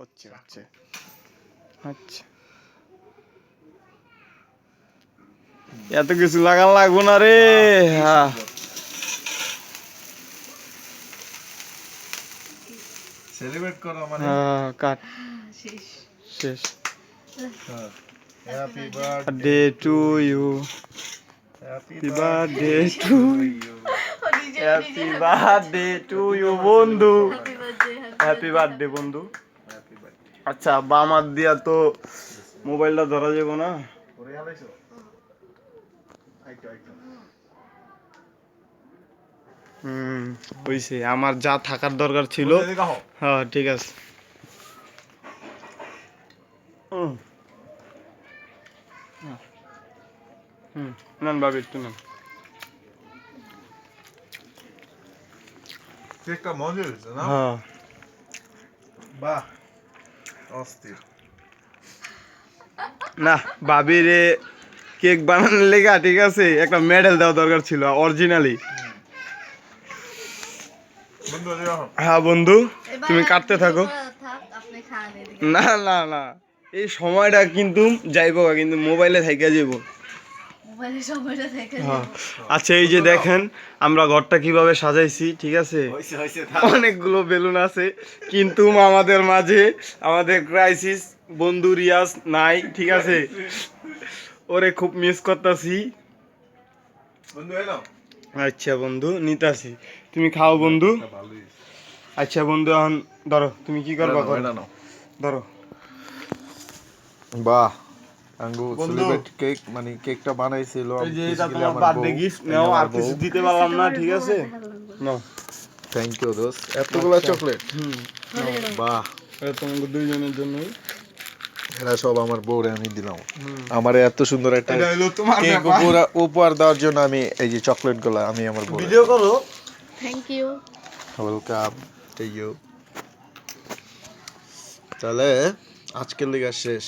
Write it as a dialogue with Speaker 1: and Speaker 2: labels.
Speaker 1: হচ্ছে হচ্ছে। আচ্ছা। এত কিছু লাগান লাগবো না রে হ্যাঁ
Speaker 2: সেলিব্রেট করো মানে।
Speaker 1: হ্যাঁ, কাট।
Speaker 3: শেষ।
Speaker 1: শেষ।
Speaker 2: Happy
Speaker 1: birthday to you happy birthday to happy birthday to you বন্ধু। হ্যাপি বার্থডে বন্ধু। আচ্ছা বাম হাত দিয়া তো মোবাইলটা ধরা যাব না। হুম হইছে। আমার যা থাকার দরকার ছিল। হ্যাঁ ঠিক আছে। হুম। হুম নেন বাবু একটু নেন।
Speaker 2: কেকটা মজা হয়েছে না?
Speaker 1: হ্যাঁ।
Speaker 2: বাহ। অস্থির।
Speaker 1: না কেক বানানোর লেগা ঠিক আছে একটা মেডেল দেওয়া দরকার ছিল অরিজিনালি
Speaker 2: বন্ধু
Speaker 1: হ্যাঁ বন্ধু তুমি কাটতে থাকো। না না না এই সময়টা কিন্তু যাইবো কিন্তু মোবাইলে থাইকা যাব
Speaker 3: মোবাইলে সময়টা দেখে
Speaker 1: হ্যাঁ আচ্ছা এই যে দেখেন আমরা ঘরটা কীভাবে সাজাইছি ঠিক আছে?
Speaker 2: হইছে হইছে
Speaker 1: অনেকগুলো বেলুন আছে কিন্তু আমাদের মাঝে আমাদের ক্রাইসিস বন্ধু রিয়াজ নাই ঠিক আছে? ওরে খুব মিস করতাছি। আচ্ছা বন্ধু নিতাছি। তুমি খাও বন্ধু। আচ্ছা বন্ধু এখন ধরো তুমি কি করবা ধরো।
Speaker 2: বাহ। আঙ্গু
Speaker 1: বন্ধু।
Speaker 2: সেলিব্রেট কেক মানে কেকটা বানাইছিল
Speaker 1: এই যে এটা তোমার বার্থডে গিফট নাও আর কিছু দিতে পারলাম না ঠিক আছে? নাও।
Speaker 2: থ্যাংক ইউ দোস্ত। এতগুলো চকলেট
Speaker 1: হুম।
Speaker 2: বাহ।
Speaker 1: এটা তোমাদের দুইজনের জন্যই।
Speaker 2: এরা সব আমার বউরে আমি দিলাম। আমার এত সুন্দর একটা কেক। উপহার উপহার দেওয়ার জন্য আমি এই যে চকলেটগুলো আমি আমার বউ
Speaker 1: ভিডিও করো।
Speaker 3: Thank you
Speaker 2: welcome to you তাহলে আজকের লেগা শেষ।